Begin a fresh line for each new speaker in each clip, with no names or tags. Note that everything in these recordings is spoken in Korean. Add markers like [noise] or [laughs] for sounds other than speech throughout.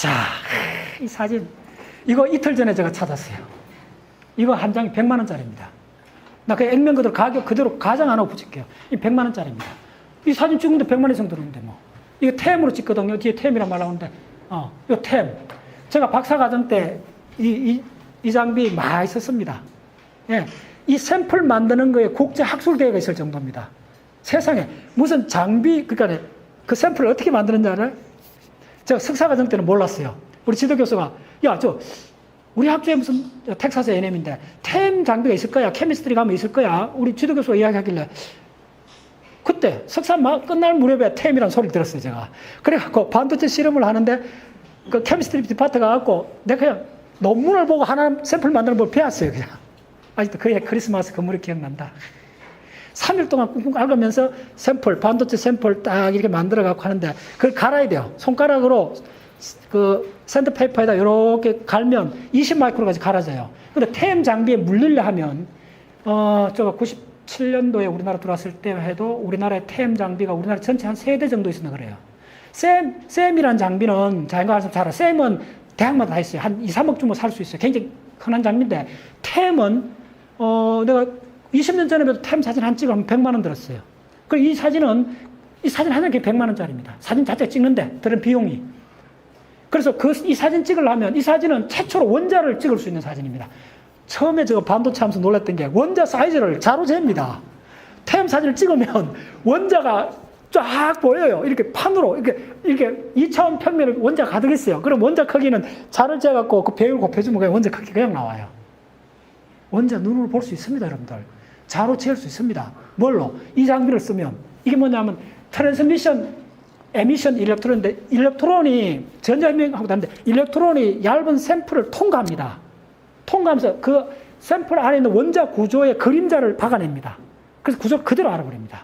자, 이 사진. 이거 이틀 전에 제가 찾았어요. 이거 한 장이 100만 원짜리입니다. 나 그 액면 그대로 가격 그대로 가장 안 하고 붙일게요. 이 100만 원짜리입니다. 이 사진 찍는데 100만 원 이상 들었는데 뭐. 이거 템으로 찍거든요. 뒤에 템이란 말 나오는데, 어, 이 템. 제가 박사과정 때 이, 이, 이 장비 많이 썼습니다. 예. 이 샘플 만드는 거에 국제 학술대회가 있을 정도입니다. 세상에 무슨 장비, 그러니까 그 샘플을 어떻게 만드는지 알아요? 제가 석사 과정 때는 몰랐어요. 우리 지도 교수가, 야, 저, 우리 학교에 무슨 텍사스 A&M인데 템 장비가 있을 거야. 케미스트리 가면 있을 거야. 우리 지도 교수가 이야기하길래 그때 석사 막 끝날 무렵에 템이라는 소리를 들었어요, 제가. 그래갖고 반도체 실험을 하는데 그 케미스트리 디파트 가갖고 내가 그냥 논문을 보고 하나 샘플 만드는 걸 배웠어요, 그냥. 아직도 그해 크리스마스 건물이 기억난다. 3일 동안 꾹꾹 앓으면서 샘플, 반도체 샘플 딱 이렇게 만들어 갖고 하는데 그걸 갈아야 돼요. 손가락으로 그 샌드페이퍼에다 이렇게 갈면 20 마이크로까지 갈아져요. 근데 템 장비에 물리려 하면 어, 제가 97년도에 우리나라 들어왔을 때 해도 우리나라의 템 장비가 우리나라 전체 한세대 정도 있었나 그래요. 쌤, 쌤이란 장비는 자기가 알아서 잘 알아. 쌤은 대학마다 다 있어요. 한 2, 3억 주면 살 수 있어요. 굉장히 흔한 장비인데 템은 어, 내가 20년 전에도 템 사진 한 찍으면 100만 원 들었어요. 그리고 이 사진은 이 사진 한 장에 100만 원짜리입니다. 사진 자체 찍는데 들은 비용이. 그래서 그 이 사진 찍으려면 이 사진은 최초로 원자를 찍을 수 있는 사진입니다. 처음에 제가 반도체 하면서 놀랐던 게 원자 사이즈를 자로 잽니다. 템 사진을 찍으면 원자가 쫙 보여요. 이렇게 판으로 이렇게 이렇게 2차원 평면을 원자 가득 있어요. 그럼 원자 크기는 자를 재갖고 그 배율 곱해주면 그냥 원자 크기 그냥 나와요. 원자 눈으로 볼 수 있습니다, 여러분들. 자로 채울 수 있습니다. 뭘로? 이 장비를 쓰면 이게 뭐냐면 트랜스미션 에미션 일렉트론인데 일렉트론이 전자현명하고 다른데 일렉트론이 얇은 샘플을 통과합니다. 통과하면서 그 샘플 안에 있는 원자 구조의 그림자를 박아냅니다. 그래서 구조를 그대로 알아버립니다.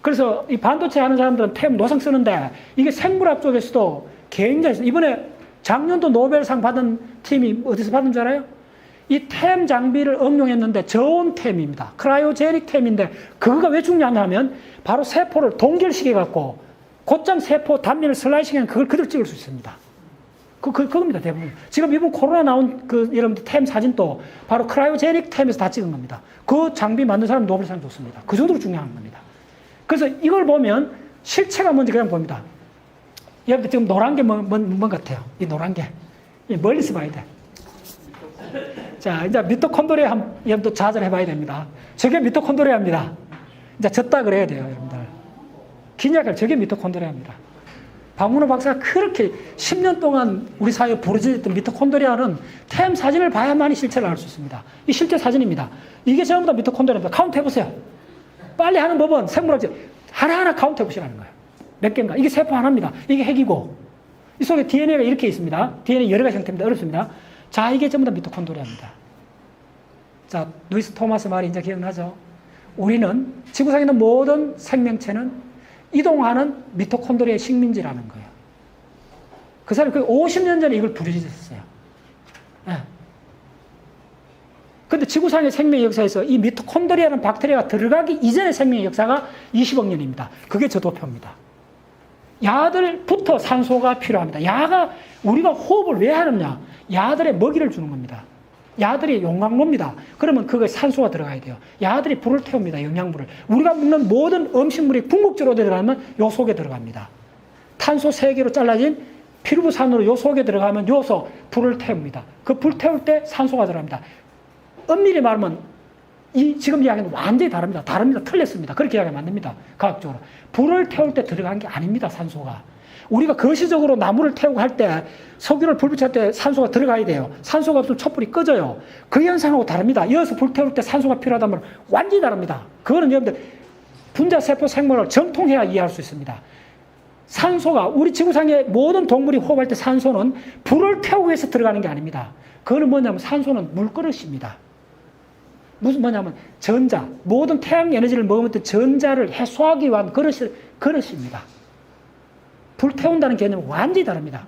그래서 이 반도체 하는 사람들은 템 노상 쓰는데 이게 생물학 쪽에서도 굉장히 이번에 작년도 노벨상 받은 팀이 어디서 받은 줄 알아요? 이 템 장비를 응용했는데 저온 템입니다. 크라이오제닉 템인데 그거가 왜 중요하냐면 바로 세포를 동결시켜 갖고 곧장 세포 단면을 슬라이싱하면 그걸 그대로 찍을 수 있습니다. 그, 그, 그겁니다, 대부분. 지금 이번 코로나 나온 그, 여러분들 템 사진도 바로 크라이오제닉 템에서 다 찍은 겁니다. 그 장비 만든 사람 노벨상 줬습니다. 그 정도로 중요한 겁니다. 그래서 이걸 보면 실체가 뭔지 그냥 봅니다. 여기 지금 노란 게 뭔, 뭔, 뭔 같아요? 이 노란 게. 이 멀리서 봐야 돼. 자, 이제 미토콘드리아 한, 여러분도 자제를 해봐야 됩니다. 저게 미토콘드리아입니다. 이제 졌다 그래야 돼요, 여러분들. 긴약을 저게 미토콘드리아입니다. 박문호 박사가 그렇게 10년 동안 우리 사회에 부르짖었던 미토콘드리아는 템 사진을 봐야만이 실체를 알 수 있습니다. 이 실제 사진입니다. 이게 전부 다 미토콘드리아입니다. 카운트 해보세요. 빨리 하는 법은 생물학적 하나하나 카운트 해보시라는 거예요. 몇 개인가? 이게 세포 하나입니다. 이게 핵이고 이 속에 DNA가 이렇게 있습니다. DNA 여러 가지 형태입니다. 어렵습니다. 자, 이게 전부 다 미토콘드리아입니다. 자, 루이스 토마스 말이 이제 기억나죠? 우리는 지구상에 있는 모든 생명체는 이동하는 미토콘드리아의 식민지라는 거예요. 그 사람이 그 50년 전에 이걸 부르짖었어요. 예. 근데 지구상의 생명 역사에서 이 미토콘드리아는 박테리아가 들어가기 이전의 생명 역사가 20억 년입니다. 그게 저 도표입니다. 야들부터 산소가 필요합니다. 야가 우리가 호흡을 왜 하느냐? 야들의 먹이를 주는 겁니다. 야들이 용광로입니다. 그러면 그거에 산소가 들어가야 돼요. 야들이 불을 태웁니다. 영양분을. 우리가 먹는 모든 음식물이 궁극적으로 들어가면 요 속에 들어갑니다. 탄소 3개로 잘라진 피루부산으로 요 속에 들어가면 요소 불을 태웁니다. 그 불 태울 때 산소가 들어갑니다. 엄밀히 말하면 이 지금 이야기는 완전히 다릅니다. 다릅니다. 틀렸습니다. 그렇게 이야기하면 안 됩니다. 과학적으로. 불을 태울 때 들어간 게 아닙니다. 산소가. 우리가 거시적으로 나무를 태우고 할 때 석유를 불 붙일 때 산소가 들어가야 돼요. 산소가 없으면 촛불이 꺼져요. 그 현상하고 다릅니다. 이어서 불 태울 때 산소가 필요하다면 완전히 다릅니다. 그거는 여러분들 분자세포 생물을 정통해야 이해할 수 있습니다. 산소가 우리 지구상의 모든 동물이 호흡할 때 산소는 불을 태우기 위해서 들어가는 게 아닙니다. 그거는 뭐냐면 산소는 물그릇입니다. 무슨 뭐냐면 전자 모든 태양 에너지를 먹으면 전자를 해소하기 위한 그릇이, 그릇입니다. 불 태운다는 개념은 완전히 다릅니다.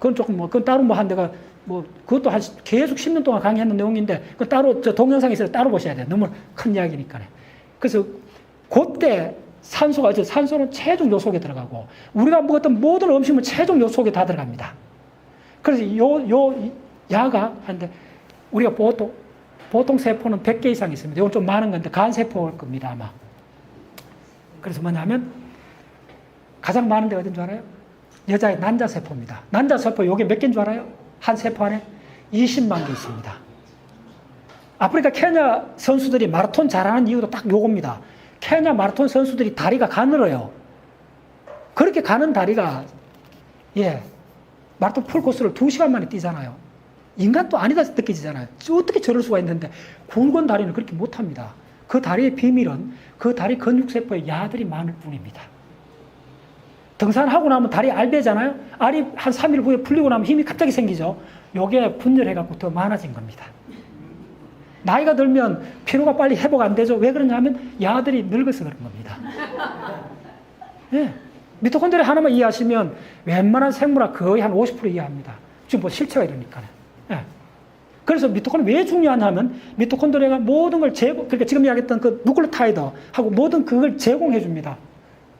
그건 조금 뭐, 그건 따로 뭐한 데가 뭐, 그것도 한 계속 10년 동안 강의했는 내용인데, 그 따로, 저 동영상에 있어서 따로 보셔야 돼요. 너무 큰 이야기니까. 그래서, 그때 산소가 산소는 체중 요 속에 들어가고 우리가 먹었던 모든 음식은 체중 요 속에 다 들어갑니다. 그래서 요, 요 야가 한데 우리가 보통 보통 세포는 100개 이상 있습니다. 이건 좀 많은 건데 간세포일 겁니다, 아마. 그래서 뭐냐면 가장 많은 데가 어딘 줄 알아요? 여자의 난자세포입니다. 난자세포 요게 몇 개인 줄 알아요? 한 세포 안에 20만 개 있습니다. 아프리카 케냐 선수들이 마라톤 잘하는 이유도 딱 요겁니다. 케냐 마라톤 선수들이 다리가 가늘어요. 그렇게 가는 다리가 예 마라톤 풀 코스를 2시간 만에 뛰잖아요. 인간도 아니다 느껴지잖아요. 어떻게 저럴 수가 있는데 굵은 다리는 그렇게 못합니다. 그 다리의 비밀은 그 다리 근육세포에 야들이 많을 뿐입니다. 등산하고 나면 다리 알배잖아요. 알이 한 3일 후에 풀리고 나면 힘이 갑자기 생기죠. 요게 분열해갖고 더 많아진 겁니다. 나이가 들면 피로가 빨리 회복 안 되죠. 왜 그러냐면 야들이 늙어서 그런 겁니다. 예. 미토콘드리아 하나만 이해하시면 웬만한 생물학 거의 한 50% 이해합니다. 지금 뭐 실체가 이러니까요. 예. 그래서 미토콘드리아 왜 중요하냐면 미토콘드리아가 모든 걸 제공, 그러니까 지금 이야기했던 그 누클레타이드하고 모든 그걸 제공해 줍니다.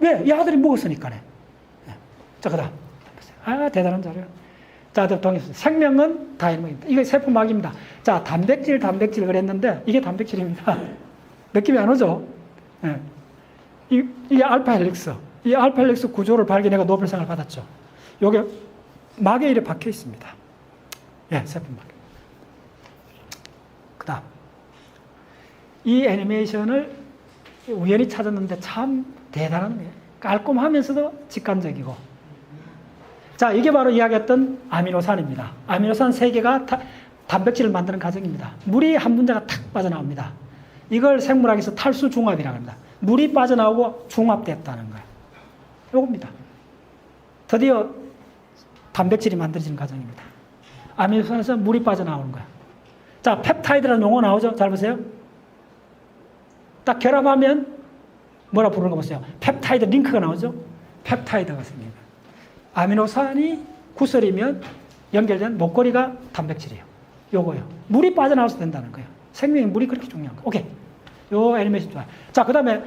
왜? 야들이 먹었으니까요. 다음. 아, 대단한 자료요. 자, 동의수. 생명은 다이너믹입니다. 이게 세포막입니다. 자, 단백질, 단백질 그랬는데 이게 단백질입니다. [laughs] 느낌이 안 오죠? 예. 이, 이게 알파 헬릭스. 이 알파 헬릭스 구조를 발견해가 노벨상을 받았죠. 요게 막에 이래 박혀 있습니다. 예, 세포막. 그 다음. 이 애니메이션을 우연히 찾았는데 참 대단한 거예요. 깔끔하면서도 직관적이고. 자, 이게 바로 이야기했던 아미노산입니다. 아미노산 세 개가 다, 단백질을 만드는 과정입니다. 물이 한 분자가 탁 빠져나옵니다. 이걸 생물학에서 탈수 중합이라고 합니다. 물이 빠져나오고 중합됐다는 거예요. 요겁니다. 드디어 단백질이 만들어지는 과정입니다. 아미노산에서 물이 빠져나오는 거야. 자, 펩타이드라는 용어 나오죠? 잘 보세요. 딱 결합하면 뭐라 부르는 거 보세요. 펩타이드 링크가 나오죠? 펩타이드가 생깁니다. 아미노산이 구설이면 연결된 목걸이가 단백질이에요. 요거요. 물이 빠져나와서 된다는 거예요. 생명의 물이 그렇게 중요한 거예요. 오케이. 요 애니메이션 좋아요. 자, 그 다음에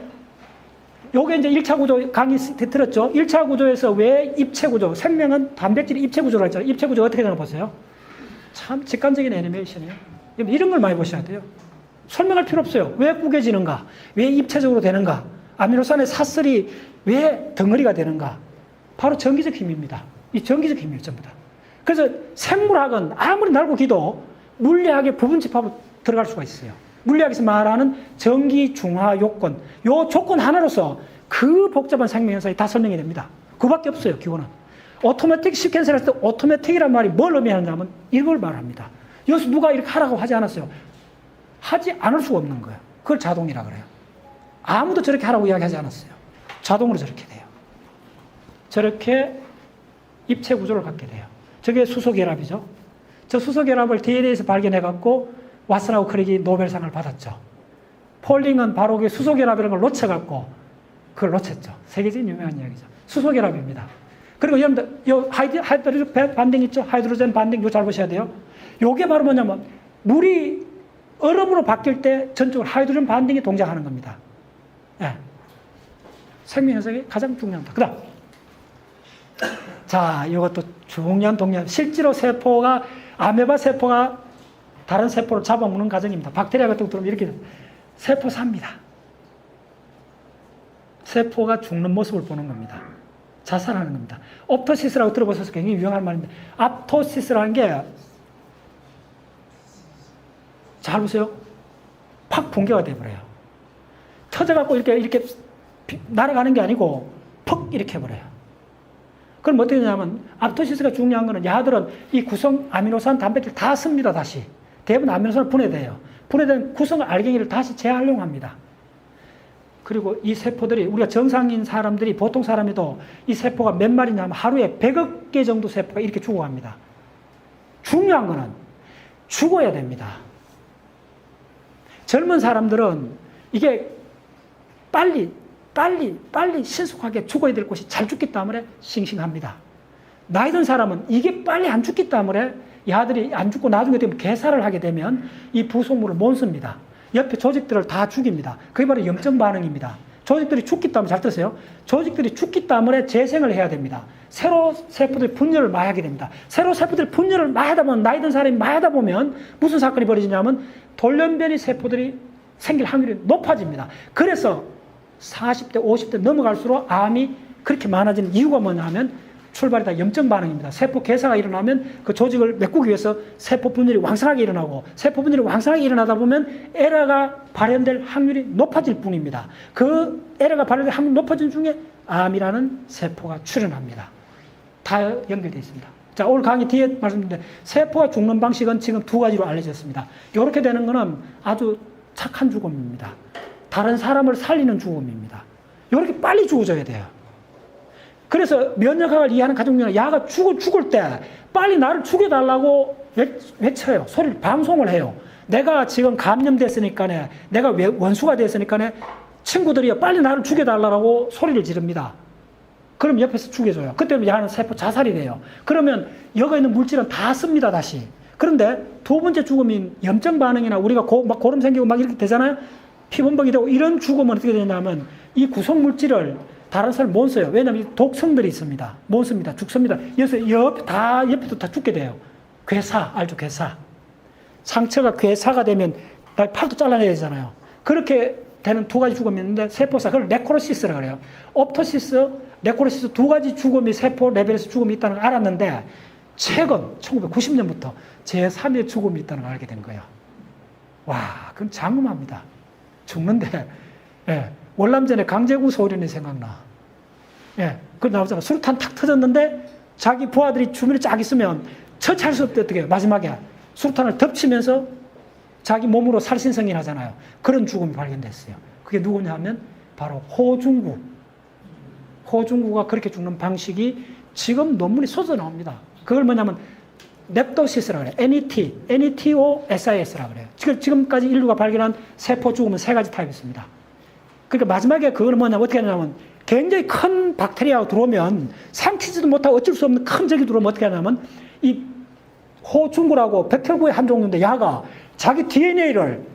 요게 이제 1차 구조 강의 들었죠? 1차 구조에서 왜 입체 구조, 생명은 단백질이 입체 구조라고 했잖아요. 입체 구조 어떻게 되나 보세요. 참 직관적인 애니메이션이에요. 이런 걸 많이 보셔야 돼요. 설명할 필요 없어요. 왜 구겨지는가? 왜 입체적으로 되는가? 아미노산의 사슬이 왜 덩어리가 되는가? 바로 전기적 힘입니다. 이 전기적 힘이에요, 전부 다. 그래서 생물학은 아무리 날고 기도 물리학의 부분 집합으로 들어갈 수가 있어요. 물리학에서 말하는 전기 중화 요건, 요 조건 하나로서 그 복잡한 생명 현상이 다 설명이 됩니다. 그밖에 없어요, 기본은. 오토매틱 시퀀스를 할때 오토매틱이란 말이 뭘 의미하냐면 이걸 말합니다. 여기서 누가 이렇게 하라고 하지 않았어요. 하지 않을 수가 없는 거예요. 그걸 자동이라 그래요. 아무도 저렇게 하라고 이야기하지 않았어요. 자동으로 저렇게 돼요. 저렇게 입체 구조를 갖게 돼요. 저게 수소결합이죠. 저 수소결합을 DNA에서 발견해갖고 왓슨하고 크릭이 노벨상을 받았죠. 폴링은 바로 그 수소결합이라는 걸 놓쳐갖고 그걸 놓쳤죠. 세계적인 유명한 이야기죠. 수소결합입니다. 그리고 여러분들, 요 하이드, 하이드로젠 반딩 있죠? 하이드로젠 반딩, 이거 잘 보셔야 돼요. 요게 바로 뭐냐면, 물이 얼음으로 바뀔 때 전적으로 하이드로젠 반딩이 동작하는 겁니다. 예. 생명 현상이 가장 중요한 다. 그 다음. 자, 이것도 중요한 동력. 실제로 세포가, 아메바 세포가 다른 세포를 잡아먹는 과정입니다. 박테리아 같은 것들은 이렇게 세포 삽니다. 세포가 죽는 모습을 보는 겁니다. 자살하는 겁니다. 옵토시스라고 들어보셔서 굉장히 유용한 말인데, 앞토시스라는 게, 잘 보세요. 팍 붕괴가 돼버려요. 터져갖고 이렇게, 이렇게 날아가는 게 아니고, 퍽 이렇게 해버려요. 그럼 어떻게 되냐면, 앞토시스가 중요한 거는 야들은 이 구성 아미노산 단백질 다 씁니다, 다시. 대부분 아미노산을 분해돼요. 분해된 구성 알갱이를 다시 재활용합니다. 그리고 이 세포들이 우리가 정상인 사람들이 보통 사람이도 이 세포가 몇 마리냐면 하루에 100억 개 정도 세포가 이렇게 죽어갑니다. 중요한 거는 죽어야 됩니다. 젊은 사람들은 이게 빨리 빨리 빨리 신속하게 죽어야 될 곳이 잘 죽기 때문에 싱싱합니다. 나이 든 사람은 이게 빨리 안 죽기 때문에 이 아들이 안 죽고 나중에 되면 개사를 하게 되면 이 부속물을 못 씁니다. 옆에 조직들을 다 죽입니다. 그게 바로 염증 반응입니다. 조직들이 죽기 때문에 잘 드세요. 조직들이 죽기 때문에 재생을 해야 됩니다. 새로 세포들이 분열을 많이 하게 됩니다. 새로 세포들이 분열을 많이 하다 보면 나이 든 사람이 많이 하다 보면 무슨 사건이 벌어지냐면 돌연변이 세포들이 생길 확률이 높아집니다. 그래서 40대, 50대 넘어갈수록 암이 그렇게 많아지는 이유가 뭐냐 하면 출발이 다 염증 반응입니다. 세포 개사가 일어나면 그 조직을 메꾸기 위해서 세포 분열이 왕성하게 일어나고 세포 분열이 왕성하게 일어나다 보면 에러가 발현될 확률이 높아질 뿐입니다. 그 에러가 발현될 확률이 높아진 중에 암이라는 세포가 출현합니다. 다 연결되어 있습니다. 자, 오늘 강의 뒤에 말씀드렸는데 세포가 죽는 방식은 지금 두 가지로 알려졌습니다. 이렇게 되는 것은 아주 착한 죽음입니다. 다른 사람을 살리는 죽음입니다. 이렇게 빨리 죽어줘야 돼요. 그래서 면역학을 이해하는 가족들은 야가 죽을, 죽을 때 빨리 나를 죽여달라고 외, 외쳐요. 소리를 방송을 해요. 내가 지금 감염됐으니까네, 내가 외- 원수가 됐으니까네, 친구들이 빨리 나를 죽여달라고 소리를 지릅니다. 그럼 옆에서 죽여줘요. 그때 야는 세포 자살이 돼요. 그러면 여기 있는 물질은 다 씁니다, 다시. 그런데 두 번째 죽음인 염증 반응이나 우리가 고, 막 고름 생기고 막 이렇게 되잖아요. 피범벅이 되고 이런 죽음은 어떻게 되냐면 이 구성 물질을 다른 사람 못 써요. 왜냐하면 이 독성들이 있습니다. 못 씁니다. 죽습니다. 그래서 옆, 다, 옆에도 다 죽게 돼요. 괴사, 알죠? 괴사. 상처가 괴사가 되면 나 팔도 잘라내야 되잖아요. 그렇게 되는 두 가지 죽음이 있는데 세포사, 그걸 네크로시스라 그래요. 옵토시스, 네크로시스 두 가지 죽음이 세포 레벨에서 죽음이 있다는 걸 알았는데 최근 1990년부터 제3의 죽음이 있다는 걸 알게 된 거예요. 와, 그건 장엄합니다. 죽는데, 예, 월남전에 강제구 소련이 생각나. 예, 그 나오잖아. 수류탄 탁 터졌는데 자기 부하들이 주민이 쫙 있으면 처치할 수 없대 어떻게 마지막에 수류탄을 덮치면서 자기 몸으로 살신성이 나잖아요. 그런 죽음이 발견됐어요. 그게 누구냐 하면 바로 호중구. 호중구가 그렇게 죽는 방식이 지금 논문이 쏟아 나옵니다. 그걸 뭐냐면 넵토시스라 그래요. NET, NETOSIS라 그래요. 지금, 지금까지 인류가 발견한 세포 죽음은 세 가지 타입이 있습니다. 그러니까 마지막에 그거는 뭐냐면 어떻게 하냐면 굉장히 큰 박테리아가 들어오면 삼키지도 못하고 어쩔 수 없는 큰 적이 들어오면 어떻게 하냐면 이 호중구라고 백혈구의 한 종류인데 야가 자기 DNA를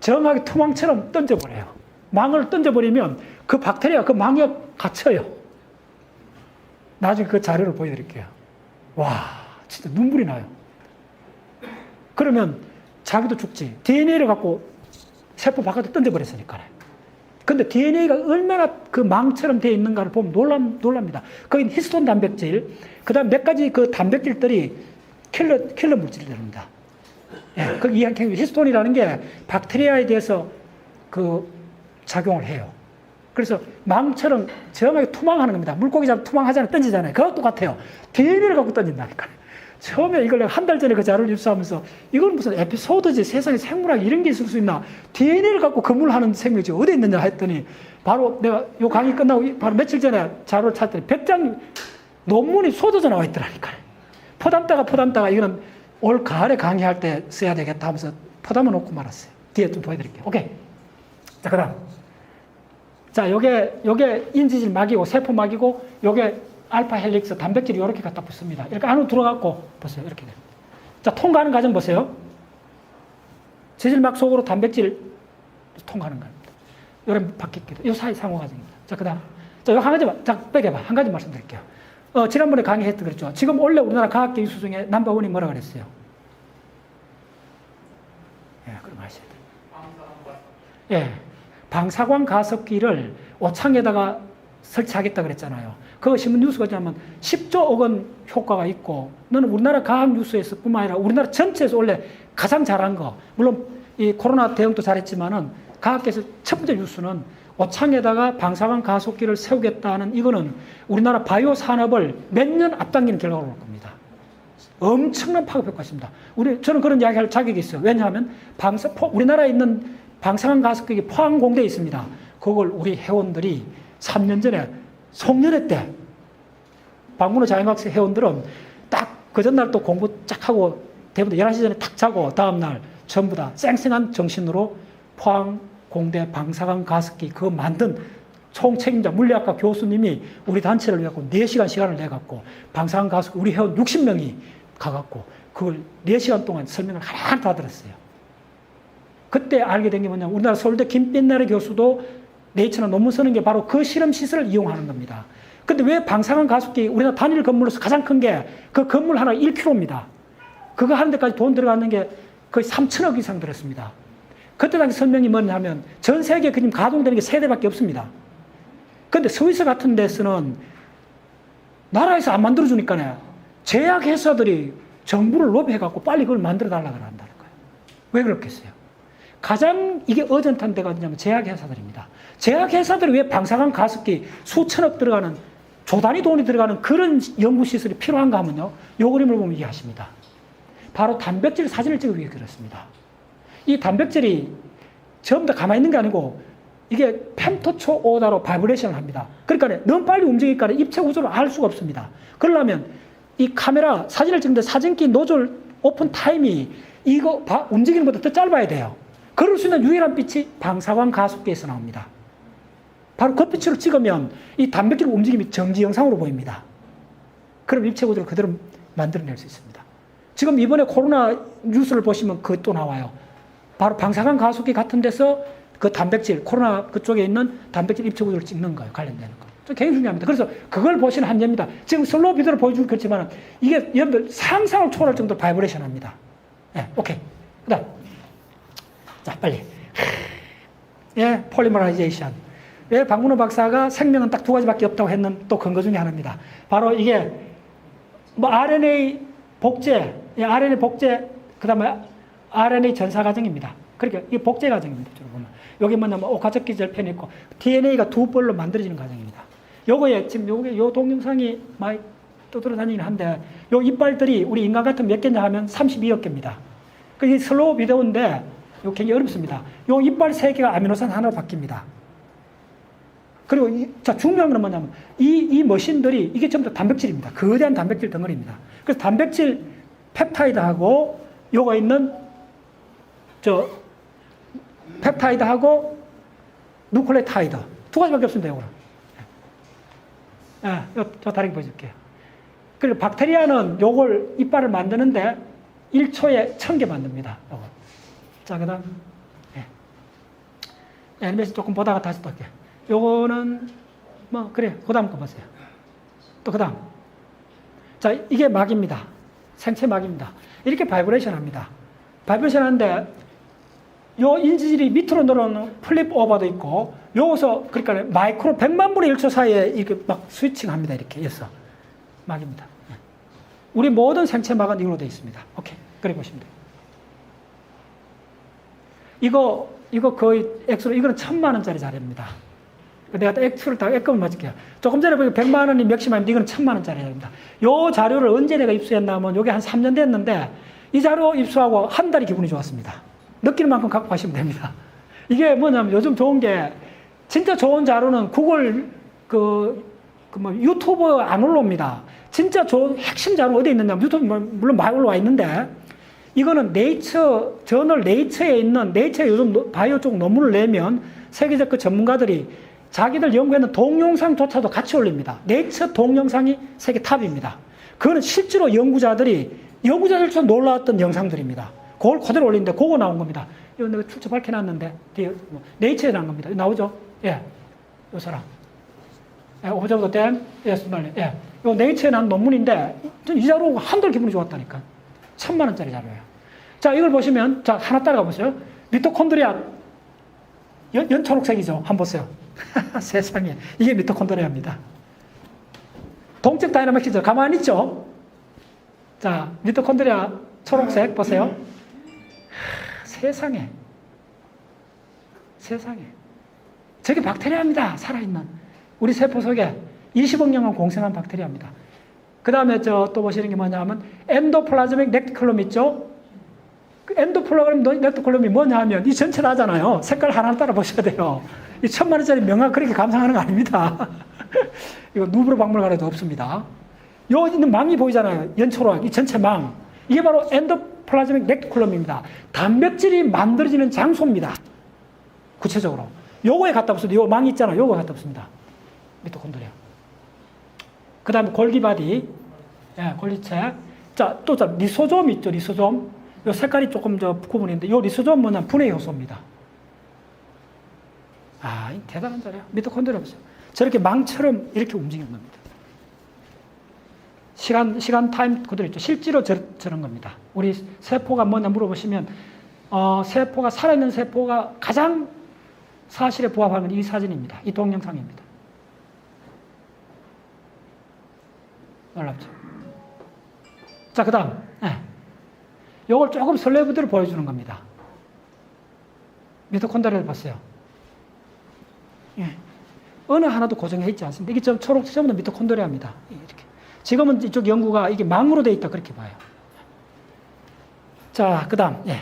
정확하게 투망처럼 던져버려요. 망을 던져버리면 그 박테리아 그 망에 갇혀요. 나중에 그 자료를 보여드릴게요. 와, 진짜 눈물이 나요. 그러면 자기도 죽지. DNA를 갖고 세포 바깥에 던져버렸으니까요. 근데 DNA가 얼마나 그 망처럼 되어 있는가를 보면 놀람, 놀랍니다. 거긴 히스톤 단백질, 그 다음 몇 가지 그 단백질들이 킬러, 킬러 물질들입니다. 예, 그 히스톤이라는 게 박테리아에 대해서 그 작용을 해요. 그래서 망처럼 정확하게 투망하는 겁니다. 물고기 잡 투망하잖아요. 던지잖아요. 그거 똑같아요. DNA를 갖고 던진다니까요. 처음에 이걸 한 달 전에 그 자료를 입수하면서 이건 무슨 에피소드지 세상에 생물학 이런 게 있을 수 있나 DNA를 갖고 근무하는 생명이 어디 있느냐 했더니 바로 내가 요 강의 끝나고 바로 며칠 전에 자료를 찾더니 100장 논문이 쏟아져 나와 있더라니까요. 포담다가 포담다가 이거는 올 가을에 강의할 때 써야 되겠다 하면서 포담을 놓고 말았어요. 뒤에 좀 보여드릴게요. 오케이. 자, 그 다음. 자, 요게, 요게 인지질 막이고, 세포 막이고, 요게 알파 헬릭스 단백질이 이렇게 갖다 붙습니다. 이렇게 안으로 들어갔고, 보세요. 이렇게 돼요. 자, 통과하는 과정 보세요. 지질막 속으로 단백질 통과하는 겁니다. 요런 바뀌기도. 요 사이 상호 과정입니다. 자, 그 다음. 자, 요한 가지만, 자, 빼개봐. 한 가지 말씀드릴게요. 어, 지난번에 강의했던 그랬죠. 지금 원래 우리나라 과학계 이수 중에 넘버원이 뭐라 그랬어요? 예, 그럼 아셔야 돼요. 예. 방사광 가습기를 오창에다가 설치하겠다 그랬잖아요. 그 신문 뉴스가 뭐냐면 10조 원 효과가 있고 너는 우리나라 과학 뉴스에서 뿐만 아니라 우리나라 전체에서 원래 가장 잘한 거 물론 이 코로나 대응도 잘했지만은 과학계에서 첫 번째 뉴스는 오창에다가 방사광 가속기를 세우겠다는 이거는 우리나라 바이오 산업을 몇 년 앞당기는 결과가 올 겁니다. 엄청난 파급 효과가 있습니다. 우리 저는 그런 이야기할 자격이 있어요. 왜냐하면 방사 포, 우리나라에 있는 방사능 가스격이 포항 공대에 있습니다. 그걸 우리 회원들이 3년 전에 송년회 때 박문호 자연학생 회원들은 딱 그 전날 또 공부 쫙 하고 대부분 11시 전에 탁 자고 다음날 전부 다 쌩쌩한 정신으로 포항 공대 방사능 가습기 그거 만든 총책임자 물리학과 교수님이 우리 단체를 위해서 4시간 시간을 내갖고 방사능 가습기 우리 회원 60명이 가갖고 그걸 4시간 동안 설명을 하나하나 다 들었어요. 그때 알게 된 게 뭐냐면 우리나라 서울대 김빛나래 교수도 네이처나 논문 쓰는 게 바로 그 실험 시설을 이용하는 겁니다. 근데 왜 방사능 가속기 우리나라 단일 건물로서 가장 큰 게 그 건물 하나 1km입니다. 그거 하는 데까지 돈 들어가는 게 거의 3천억 이상 들었습니다. 그때 당시 설명이 뭐냐면 전 세계에 그림 가동되는 게 세 대밖에 없습니다. 근데 스위스 같은 데서는 나라에서 안 만들어주니까요. 제약회사들이 정부를 로비해갖고 빨리 그걸 만들어 달라고 한다는 거예요. 왜 그렇겠어요? 가장 이게 어전탄 데가 어디냐면 제약회사들입니다. 제약회사들이 왜 방사능 가습기 수천억 들어가는 조단위 돈이 들어가는 그런 연구시설이 필요한가 하면요. 요 그림을 보면 이해하십니다. 바로 단백질 사진을 찍기 위해 그렇습니다. 이 단백질이 전부 다 가만히 있는 게 아니고 이게 펜토초 오다로 바이브레이션을 합니다. 그러니까 너무 빨리 움직이니까 입체 구조를 알 수가 없습니다. 그러려면 이 카메라 사진을 찍는데 사진기 노즐 오픈 타임이 이거 바- 움직이는 것보다 더 짧아야 돼요. 그럴 수 있는 유일한 빛이 방사광 가속기에서 나옵니다. 바로 그 빛으로 찍으면 이 단백질 움직임이 정지 영상으로 보입니다. 그럼 입체 구조를 그대로 만들어낼 수 있습니다. 지금 이번에 코로나 뉴스를 보시면 그또 나와요. 바로 방사광 가속기 같은 데서 그 단백질, 코로나 그쪽에 있는 단백질 입체 구조를 찍는 거예요. 관련되는 거. 저 굉장히 중요합니다. 그래서 그걸 보시는 한계입니다. 지금 슬로우 비디오를 보여주긴 그렇지만 이게 여러분들 상상을 초월할 정도로 바이브레이션 합니다. 예, 오케이. 그 다음. 자, 빨리. 예, 폴리머라이제이션. 왜 박문호 박사가 생명은 딱 두 가지밖에 없다고 했는 또 근거 중에 하나입니다. 바로 이게 뭐 RNA 복제, 예, RNA 복제, 그 다음에 RNA 전사 과정입니다. 그러니까 이게 복제 과정입니다. 보면. 여기 뭐냐면 오카적기 절 편이 있고 DNA가 두 벌로 만들어지는 과정입니다. 요거에 지금 요게 요 동영상이 많이 떠돌아다니긴 한데 요 이빨들이 우리 인간 같은 몇 개냐 하면 32억 개입니다. 그게 슬로우 비디오인데 요 굉장히 어렵습니다. 요 이빨 세 개가 아미노산 하나로 바뀝니다. 그리고 이, 자 중요한 건 뭐냐면 이, 이 머신들이 이게 전부 다 단백질입니다. 거대한 단백질 덩어리입니다. 그래서 단백질 펩타이드하고 요거 있는 저 펩타이드하고 누클레타이드 두 가지밖에 없습니다. 요거는. 예, 요, 저 다리 보여줄게요. 그리고 박테리아는 요걸 이빨을 만드는데 1초에 1000개 만듭니다. 요거. 자, 그 다음. 예. 애니메이션 조금 보다가 다시 또 할게요. 요거는, 뭐, 그래. 그 다음 거 보세요. 또 그 다음. 자, 이게 막입니다. 생체 막입니다. 이렇게 바이브레이션 합니다. 바이브레이션 하는데, 요 인지질이 밑으로 내려오는 플립 오버도 있고, 여기서, 그러니까 마이크로 100만 분의 1초 사이에 이렇게 막 스위칭 합니다. 이렇게 해서. 막입니다. 예. 우리 모든 생체 막은 이걸로 되어 있습니다. 오케이. 그래 보시면 돼요. 이거, 이거 거의 액수로, 이거는 천만 원짜리 자료입니다. 내가 또 액수를 다 액금을 맞을게요. 조금 전에 보니까 100만 원이 맥시멈인데 이거는 천만 원짜리 자료입니다. 요 자료를 언제 내가 입수했나 하면 요게 한 3년 됐는데 이 자료 입수하고 한 달이 기분이 좋았습니다. 느끼는 만큼 갖고 가시면 됩니다. 이게 뭐냐면 요즘 좋은 게 진짜 좋은 자료는 구글 그, 그 뭐 유튜브 안 올라옵니다. 진짜 좋은 핵심 자료 어디 있느냐 유튜브 뭐 물론 많이 올라와 있는데 이거는 네이처 저널 네이처에 있는 네이처에 요즘 노- 바이오 쪽 논문을 내면 세계적 그 전문가들이 자기들 연구했는 동영상조차도 같이 올립니다. 네이처 동영상이 세계 탑입니다. 그거는 실제로 연구자들이 연구자들처럼 놀라웠던 영상들입니다. 그걸 그대로 올리는데 그거 나온 겁니다. 이거 내가 출처 밝혀놨는데 뭐 네이처에 나온 겁니다. 나오죠? 예, 요 사람. 예, 오버저도 댐, 예, 스말리. 예, 요 네이처에 나온 논문인데 전이 자료 한달 기분이 좋았다니까. 천만 원짜리 자료예요. 자, 이걸 보시면 자 하나 따라가 보세요. 미토콘드리아 연, 연초록색이죠. 한번 보세요. [laughs] 세상에 이게 미토콘드리아입니다. 동적 다이나믹이죠. 가만히 있죠. 자, 미토콘드리아 초록색 보세요. 하, 세상에 세상에 저게 박테리아입니다. 살아있는 우리 세포 속에 20억 년간 공생한 박테리아입니다. 그 다음에 저 또 보시는 게 뭐냐면 엔도플라즈믹 넥티클럼 있죠? 그 엔도플라즈믹 넥티클럼이 뭐냐 하면 이 전체 나잖아요. 색깔 하나 따라 보셔야 돼요. 이 천만 원짜리 명함 그렇게 감상하는 거 아닙니다. [laughs] 이거 누브르 박물관에도 없습니다. 요 있는 망이 보이잖아요. 연초록 이 전체 망. 이게 바로 엔도플라즈믹 넥티클럼입니다. 단백질이 만들어지는 장소입니다. 구체적으로. 요거에 갖다 붙습니다. 요망 있잖아요. 요거에 갖다 붙습니다. 미토콘드리아. 그 다음에 골기바디, 예, 골리체. 자, 또 자, 리소좀 있죠, 리소좀. 요 색깔이 조금 저 구분인데, 요 리소좀 뭐냐, 분해 효소입니다. 아, 이 대단한 자리야. 미토콘드리아 보세요. 저렇게 망처럼 이렇게 움직이는 겁니다. 시간, 시간 타임 그대로 있죠. 실제로 저, 저런 겁니다. 우리 세포가 뭐냐 물어보시면, 어, 세포가, 살아있는 세포가 가장 사실에 부합하는 이 사진입니다. 이 동영상입니다. 놀랍죠? 자, 그 다음. 네. 요걸 조금 설레부대로 보여주는 겁니다. 미토콘드리아를 봤어요. 예. 어느 하나도 고정해 있지 않습니다. 이게 좀 초록색 전부 다 미토콘드리아입니다. 이렇게. 지금은 이쪽 연구가 이게 망으로 돼 있다 그렇게 봐요. 자, 그 다음, 예.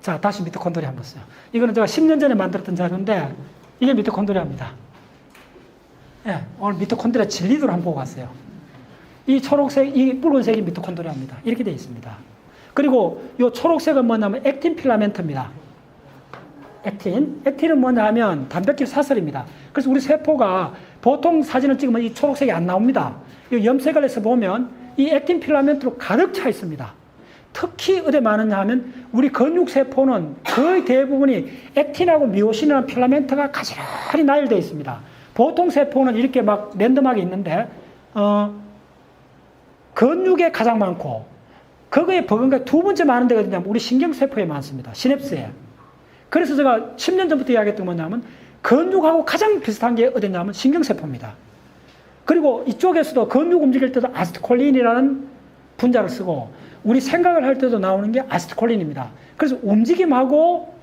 자, 다시 미토콘드리아 한번 써요. 이거는 제가 10년 전에 만들었던 자료인데, 이게 미토콘드리아입니다. 예, 오늘 미토콘드리아 진리도를 한번 보고 갔어요. 이 초록색, 이 붉은색이 미토콘드리아입니다. 이렇게 되어 있습니다. 그리고 이 초록색은 뭐냐면 액틴 필라멘트입니다. 액틴. 액틴은 뭐냐 하면 단백질 사슬입니다. 그래서 우리 세포가 보통 사진을 찍으면 이 초록색이 안 나옵니다. 이 염색을 해서 보면 이 액틴 필라멘트로 가득 차 있습니다. 특히 어디 많으냐 하면 우리 근육 세포는 거의 대부분이 액틴하고 미오신이라는 필라멘트가 가지런히 나열되어 있습니다. 보통 세포는 이렇게 막 랜덤하게 있는데 어, 근육에 가장 많고 그거에 버금가 두 번째 많은 데가 어디냐면 우리 신경세포에 많습니다. 시냅스에. 그래서 제가 10년 전부터 이야기했던 건 뭐냐면 근육하고 가장 비슷한 게 어디냐면 신경세포입니다. 그리고 이쪽에서도 근육 움직일 때도 아스트콜린이라는 분자를 쓰고 우리 생각을 할 때도 나오는 게 아스트콜린입니다. 그래서 움직임하고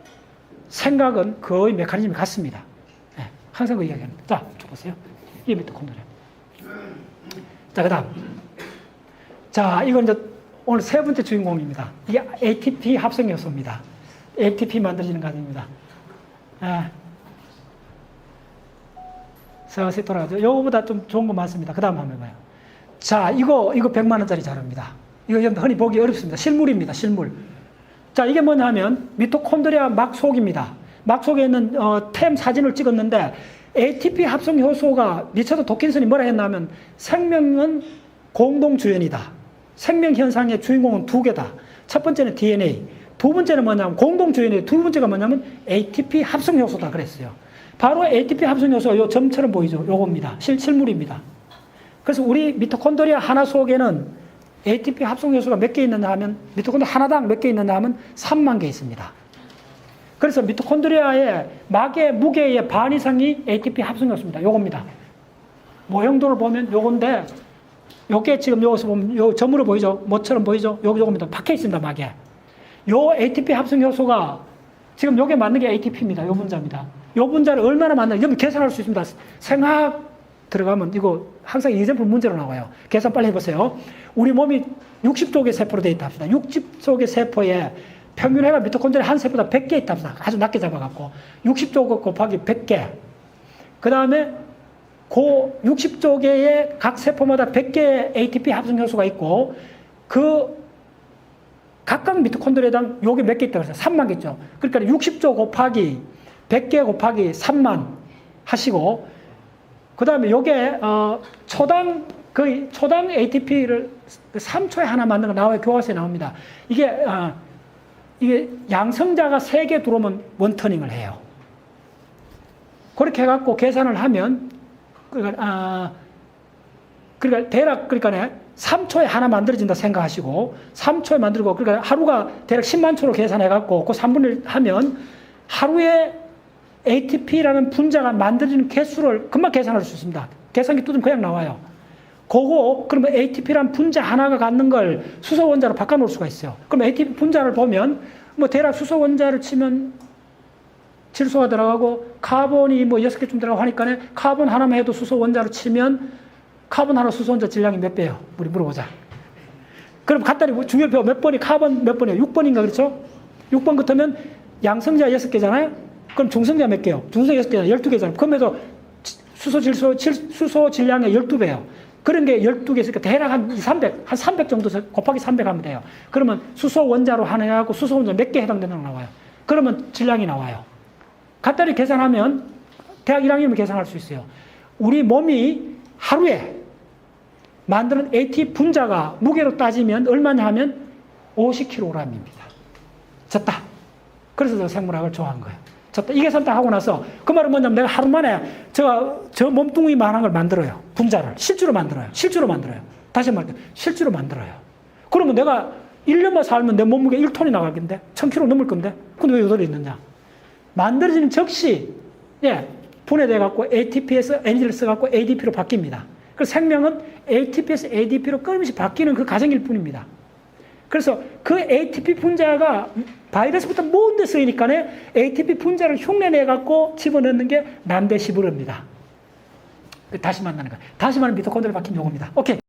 생각은 거의 메커니즘이 같습니다. 네, 항상 그 이야기합니다. 자, 쭉 보세요. 이게 미토콘드리아. 자, 그 다음. 자, 이건 이제 오늘 세 번째 주인공입니다. 이게 ATP 합성 요소입니다. ATP 만들어지는 과정입니다. 아. 서서히 돌아가죠. 요거보다 좀 좋은 거 많습니다. 그 다음 한번 해봐요. 자, 이거, 이거 100만원짜리 자료입니다. 이거 흔히 보기 어렵습니다. 실물입니다. 실물. 자, 이게 뭐냐 하면 미토콘드리아 막 속입니다. 막 속에 있는 어, 템 사진을 찍었는데 ATP 합성 효소가 리처드 도킨슨이 뭐라 했나 하면 생명은 공동주연이다. 생명 현상의 주인공은 두 개다. 첫 번째는 DNA, 두 번째는 뭐냐면 공동주연의 두 번째가 뭐냐면 ATP 합성 효소다 그랬어요. 바로 ATP 합성 요소가 요 점처럼 보이죠. 요겁니다. 실, 실물입니다. 그래서 우리 미토콘드리아 하나 속에는 ATP 합성 요소가 몇 개 있느냐 하면 미토콘드리아 하나당 몇 개 있느냐 하면 3만 개 있습니다. 그래서 미토콘드리아의 막의 무게의 반 이상이 ATP 합성 요소입니다. 요겁니다. 모형도를 보면 요건데 요게 지금 여기서 보면 요 점으로 보이죠? 뭐처럼 보이죠? 요 요겁니다. 박혀 있습니다. 막에. 요 ATP 합성 요소가 지금 요게 맞는 게 ATP입니다. 요 분자입니다. 요 분자를 얼마나 맞나 여러분 계산할 수 있습니다. 생학 들어가면 이거 항상 이젠플 문제로 나와요. 계산 빨리 해보세요. 우리 몸이 60쪽의 세포로 되어 있다 합시다. 60쪽의 세포에 평균 해가 미토콘드리아 한 세포다 100개 있다 합시다. 아주 낮게 잡아갖고 60쪽 곱하기 100개. 그 다음에 그 60쪽의 각 세포마다 100개의 ATP 합성 효소가 있고 그 각각 미토콘드리아당 요게 몇 개 있다고 했어요? 3만 개 있죠. 그러니까 60조 곱하기 100개 곱하기 3만 하시고 그 다음에 요게 어 초당 거의 초당 ATP를 3초에 하나 만드는 거 나와요. 교과서에 나옵니다. 이게 어 이게 양성자가 3개 들어오면 원터닝을 해요. 그렇게 해갖고 계산을 하면 그러니까 아 그러니까 대략 그러니까 3초에 하나 만들어진다 생각하시고 3초에 만들고 그러니까 하루가 대략 10만 초로 계산해 갖고 그 3분의 1 하면 하루에 ATP라는 분자가 만들어지는 개수를 금방 계산할 수 있습니다. 계산기 뚜드면 그냥 나와요. 그거 그러면 ATP라는 분자 하나가 갖는 걸 수소 원자로 바꿔 놓을 수가 있어요. 그럼 ATP 분자를 보면 뭐 대략 수소 원자를 치면 질소가 들어가고 카본이 뭐 여섯 개쯤 들어가고 하니까 카본 하나만 해도 수소 원자로 치면 카본 하나 수소 원자 질량이 몇 배예요? 우리 물어보자. 그럼 갖다리 중요표 몇 번이 카본 몇 번이에요? 6번인가 그렇죠? 6번 같으면 양성자 6개잖아요? 그럼 중성자 몇 개요? 중성 6개잖아요. 12개잖아요. 그러면서 수소 질소 수소 질량의 12배예요. 그런 게 12개 있으니까 대략 한 300, 한 300 정도 곱하기 300 하면 돼요. 그러면 수소 원자로 하나 해갖고 수소 원자 몇 개 해당되는 거 나와요. 그러면 질량이 나와요. 간단히 계산하면 대학 1학년이면 계산할 수 있어요. 우리 몸이 하루에 만드는 AT 분자가 무게로 따지면 얼마냐 하면 50kg입니다. 졌다. 그래서 제가 생물학을 좋아한 거예요. 졌다. 이 계산 딱 하고 나서 그 말은 뭐냐면 내가 하루 만에 저, 저 몸뚱이 만한 걸 만들어요. 분자를. 실제로 만들어요. 실제로 만들어요. 다시 말해 실제로 만들어요. 그러면 내가 1년만 살면 내 몸무게 1톤이 나가겠는데? 1000kg 넘을 건데? 근데 왜 여덟이 있느냐? 만들어지는 즉시, 예, 분해돼 갖고 ATP에서 에너지를 써 갖고 ADP로 바뀝니다. 그래서 생명은 ATP에서 ADP로 끊임없이 바뀌는 그 과정일 뿐입니다. 그래서 그 ATP 분자가 바이러스부터 모든 데 쓰이니까 ATP 분자를 흉내내 갖고 집어넣는 게 남대 10으로입니다. 다시 만나는 거예요. 다시 말하면 미토콘드리아 바뀐 용어입니다. 오케이.